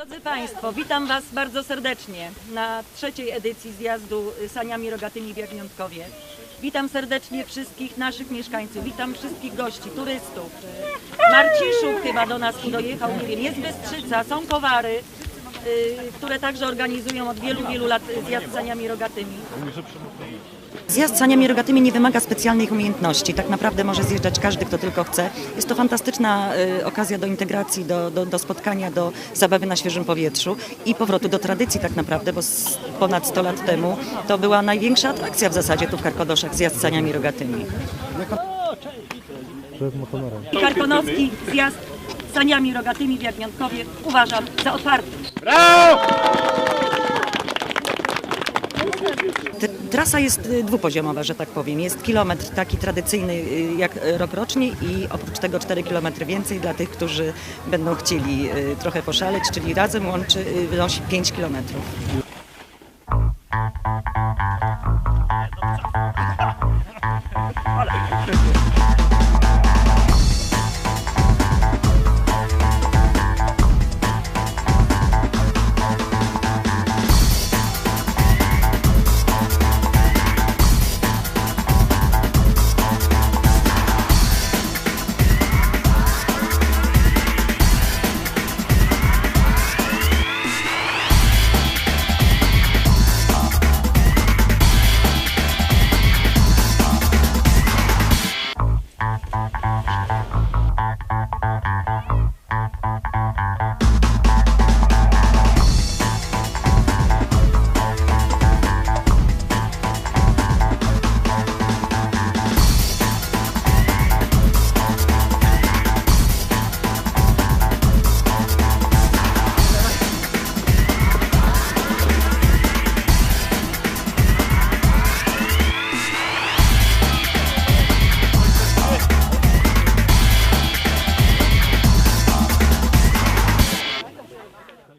Drodzy Państwo, witam Was bardzo serdecznie na trzeciej edycji zjazdu saniami rogatymi w Jagniątkowie. Witam serdecznie wszystkich naszych mieszkańców, witam wszystkich gości, turystów. Marciszów chyba do nas dojechał, nie wiem, jest Bystrzyca, są Kowary, które także organizują od wielu, wielu lat zjazd saniami rogatymi. Zjazd saniami rogatymi nie wymaga specjalnych umiejętności. Tak naprawdę może zjeżdżać każdy, kto tylko chce. Jest to fantastyczna y, okazja do integracji, do, do, do spotkania, do zabawy na świeżym powietrzu i powrotu do tradycji tak naprawdę, bo z, ponad 100 lat temu to była największa atrakcja w zasadzie tu w Karkonoszach, zjazd saniami rogatymi. Karkonoski zjazd saniami rogatymi w Jagniątkowie uważam za otwarty. Trasa jest y, dwupoziomowa, że tak powiem. Jest kilometr taki tradycyjny y, jak y, rokrocznie i oprócz tego 4 km więcej dla tych, którzy będą chcieli y, trochę poszaleć, czyli razem łączy, wynosi 5 kilometrów.